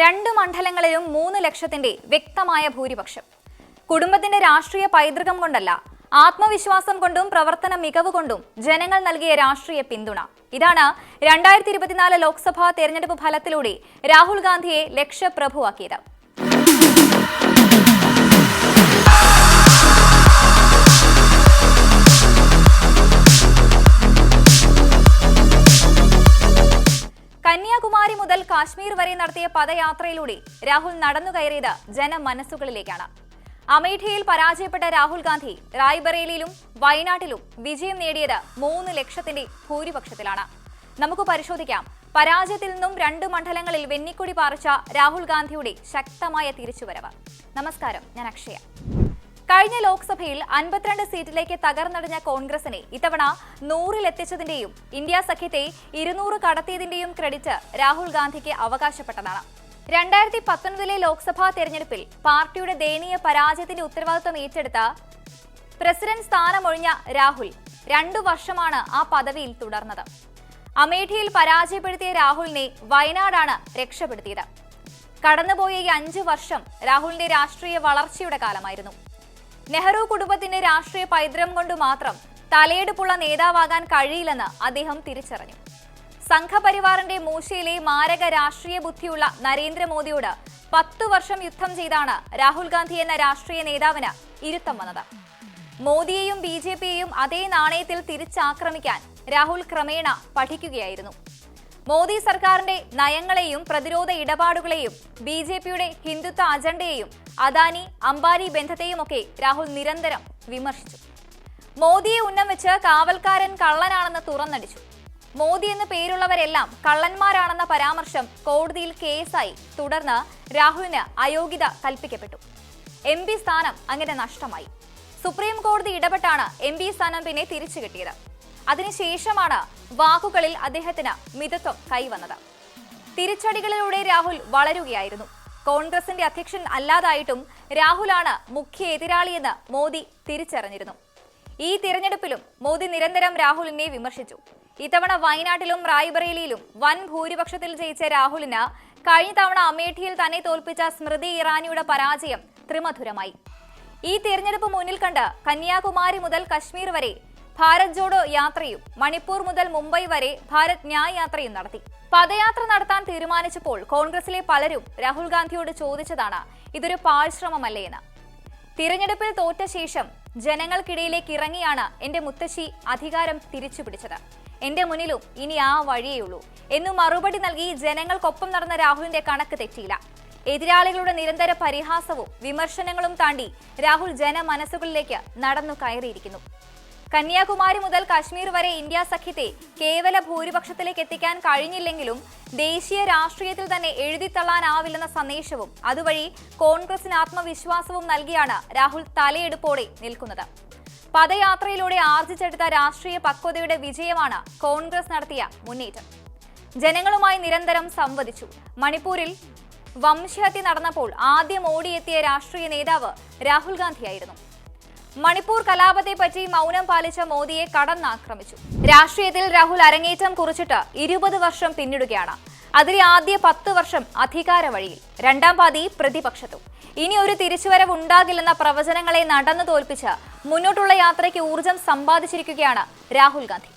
രണ്ട് മണ്ഡലങ്ങളിലും മൂന്ന് ലക്ഷത്തിന്റെ വ്യക്തമായ ഭൂരിപക്ഷം. കുടുംബത്തിന്റെ രാഷ്ട്രീയ പൈതൃകം കൊണ്ടല്ല ആത്മവിശ്വാസം കൊണ്ടും പ്രവർത്തന മികവ് കൊണ്ടും ജനങ്ങൾ നൽകിയ രാഷ്ട്രീയ പിന്തുണ. ഇതാണ് രണ്ടായിരത്തി ഇരുപത്തിനാല് ലോക്സഭാ തെരഞ്ഞെടുപ്പ് ഫലത്തിലൂടെ രാഹുൽ ഗാന്ധിയെ ലക്ഷ്യപ്രഭുവാക്കിയത്. കാശ്മീർ വരെ നടത്തിയ പദയാത്രയിലൂടെ രാഹുൽ നടന്നു കയറിയത് ജനമനസ്സുകളിലേക്കാണ്. അമേഠിയിൽ പരാജയപ്പെട്ട രാഹുൽ ഗാന്ധി റായ്ബറേലിയിലും വയനാട്ടിലും വിജയം നേടിയത് മൂന്ന് ലക്ഷത്തിന്റെ ഭൂരിപക്ഷത്തിലാണ്. നമുക്ക് പരിശോധിക്കാം. പരാജയത്തിൽ നിന്നും രണ്ട് മണ്ഡലങ്ങളിൽ വെന്നിക്കൊടി പാറിച്ച രാഹുൽ ഗാന്ധിയുടെ ശക്തമായ തിരിച്ചുവരവ്. നമസ്കാരം ഞാൻ അക്ഷയ. കഴിഞ്ഞ ലോക്സഭയിൽ അൻപത്തിരണ്ട് സീറ്റിലേക്ക് തകർന്നടിഞ്ഞ കോൺഗ്രസിനെ ഇത്തവണ നൂറിലെത്തിച്ചതിന്റെയും ഇന്ത്യ സഖ്യത്തെ ഇരുന്നൂറ് കടത്തിയതിന്റെയും ക്രെഡിറ്റ് രാഹുൽ ഗാന്ധിക്ക് അവകാശപ്പെട്ടതാണ്. രണ്ടായിരത്തി പത്തൊൻപതിലെ ലോക്സഭാ തെരഞ്ഞെടുപ്പിൽ പാർട്ടിയുടെ ദയനീയ പരാജയത്തിന്റെ ഉത്തരവാദിത്വം ഏറ്റെടുത്ത പ്രസിഡന്റ് സ്ഥാനമൊഴിഞ്ഞ രാഹുൽ രണ്ടു വർഷമാണ് ആ പദവിയിൽ തുടർന്നത്. അമേഠിയിൽ പരാജയപ്പെടുത്തിയ രാഹുലിനെ വയനാടാണ് രക്ഷപ്പെടുത്തിയത്. കടന്നുപോയ ഈ അഞ്ചു വർഷം രാഹുലിന്റെ രാഷ്ട്രീയ വളർച്ചയുടെ കാലമായിരുന്നു. നെഹ്റു കുടുംബത്തിന്റെ രാഷ്ട്രീയ പൈതൃകം കൊണ്ട് മാത്രം തലയെടുപ്പുള്ള നേതാവാകാൻ കഴിയില്ലെന്ന് അദ്ദേഹം തിരിച്ചറിഞ്ഞു. സംഘപരിവാറിന്റെ മൂശയിലെ മാരക രാഷ്ട്രീയ ബുദ്ധിയുള്ള നരേന്ദ്രമോദിയോട് പത്തു വർഷം യുദ്ധം ചെയ്താണ് രാഹുൽ ഗാന്ധി എന്ന രാഷ്ട്രീയ നേതാവിന് ഇരുത്തം വന്നത്. മോദിയെയും ബി ജെ പിയെയും അതേ നാണയത്തിൽ തിരിച്ചാക്രമിക്കാൻ രാഹുൽ ക്രമേണ പഠിക്കുകയായിരുന്നു. മോദി സർക്കാരിന്റെ നയങ്ങളെയും പ്രതിരോധ ഇടപാടുകളെയും ബി ജെ പിയുടെ ഹിന്ദുത്വ അജണ്ടയെയും അദാനി അംബാനി ബന്ധത്തെയും ഒക്കെ രാഹുൽ നിരന്തരം വിമർശിച്ചു. മോദിയെ ഉന്നം വെച്ച് കാവൽക്കാരൻ കള്ളനാണെന്ന് തുറന്നടിച്ചു. മോദി എന്ന് പേരുള്ളവരെല്ലാം കള്ളന്മാരാണെന്ന പരാമർശം കോടതിയിൽ കേസായി. തുടർന്ന് രാഹുലിന് അയോഗ്യത കൽപ്പിക്കപ്പെട്ടു. എം പി സ്ഥാനം അങ്ങനെ നഷ്ടമായി. സുപ്രീം കോടതി ഇടപെട്ടാണ് എം പി സ്ഥാനം പിന്നെ തിരിച്ചു കിട്ടിയത്. അതിനുശേഷമാണ് വാക്കുകളിൽ അദ്ദേഹത്തിന് മിതത്വം കൈവന്നത്. തിരിച്ചടികളിലൂടെ രാഹുൽ വളരുകയായിരുന്നു. കോൺഗ്രസിന്റെ അധ്യക്ഷൻ അല്ലാതായിട്ടും രാഹുലാണ് മുഖ്യ എതിരാളിയെന്ന് മോദി തിരിച്ചറിഞ്ഞിരുന്നു. ഈ തിരഞ്ഞെടുപ്പിലും മോദി നിരന്തരം രാഹുലിനെ വിമർശിച്ചു. ഇത്തവണ വയനാട്ടിലും റായ്ബറേലിയിലും വൻ ഭൂരിപക്ഷത്തിൽ ജയിച്ച രാഹുലിന് കഴിഞ്ഞ തവണ അമേഠിയിൽ തന്നെ തോൽപ്പിച്ച സ്മൃതി ഇറാനിയുടെ പരാജയം ത്രിമധുരമായി. ഈ തിരഞ്ഞെടുപ്പ് മുന്നിൽ കണ്ട് കന്യാകുമാരി മുതൽ കശ്മീർ വരെ ഭാരത് ജോഡോ യാത്രയും മണിപ്പൂർ മുതൽ മുംബൈ വരെ ഭാരത് ന്യായ് യാത്രയും നടത്തി. പദയാത്ര നടത്താൻ തീരുമാനിച്ചപ്പോൾ കോൺഗ്രസിലെ പലരും രാഹുൽ ഗാന്ധിയോട് ചോദിച്ചതാണ് ഇതൊരു പാഴ്ശ്രമമല്ലേ എന്ന്. തിരഞ്ഞെടുപ്പിൽ തോറ്റ ശേഷം ജനങ്ങൾക്കിടയിലേക്ക് ഇറങ്ങിയാണ് എന്റെ മുത്തശ്ശി അധികാരം തിരിച്ചു പിടിച്ചത്. എന്റെ മുന്നിലും ഇനി ആ വഴിയേയുള്ളൂ എന്നു മറുപടി നൽകി ജനങ്ങൾക്കൊപ്പം നടന്ന രാഹുലിന്റെ കണക്ക് തെറ്റിയില്ല. എതിരാളികളുടെ നിരന്തര പരിഹാസവും വിമർശനങ്ങളും താണ്ടി രാഹുൽ ജനമനസ്സുകളിലേക്ക് നടന്നു കയറിയിരിക്കുന്നു. കന്യാകുമാരി മുതൽ കാശ്മീർ വരെ ഇന്ത്യ സഖ്യത്തെ കേവല ഭൂരിപക്ഷത്തിലേക്ക് എത്തിക്കാൻ കഴിഞ്ഞില്ലെങ്കിലും ദേശീയ രാഷ്ട്രീയത്തിൽ തന്നെ എഴുതിത്തള്ളാനാവില്ലെന്ന സന്ദേശവും അതുവഴി കോൺഗ്രസിന് ആത്മവിശ്വാസവും നൽകിയാണ് രാഹുൽ തലയെടുപ്പോടെ നിൽക്കുന്നത്. പദയാത്രയിലൂടെ ആർജിച്ചെടുത്ത രാഷ്ട്രീയ പക്വതയുടെ വിജയമാണ് കോൺഗ്രസ് നടത്തിയ മുന്നേറ്റം. ജനങ്ങളുമായി നിരന്തരം സംവദിച്ചു. മണിപ്പൂരിൽ വംശഹത്യ നടന്നപ്പോൾ ആദ്യം ഓടിയെത്തിയ രാഷ്ട്രീയ നേതാവ് രാഹുൽ ഗാന്ധിയായിരുന്നു. മണിപ്പൂർ കലാപത്തെ പറ്റി മൗനം പാലിച്ച മോദിയെ കടന്നാക്രമിച്ചു. രാഷ്ട്രീയത്തിൽ രാഹുൽ അരങ്ങേറ്റം കുറിച്ചിട്ട് ഇരുപത് വർഷം പിന്നിടുകയാണ്. അതിലെ ആദ്യ പത്ത് വർഷം അധികാര വഴിയിൽ. രണ്ടാം പാതി പ്രതിപക്ഷത്തും. ഇനി ഒരു തിരിച്ചുവരവ് ഉണ്ടാകില്ലെന്ന പ്രവചനങ്ങളെ നടന്നു തോൽപ്പിച്ച് മുന്നോട്ടുള്ള യാത്രയ്ക്ക് ഊർജം സമ്പാദിച്ചിരിക്കുകയാണ് രാഹുൽ ഗാന്ധി.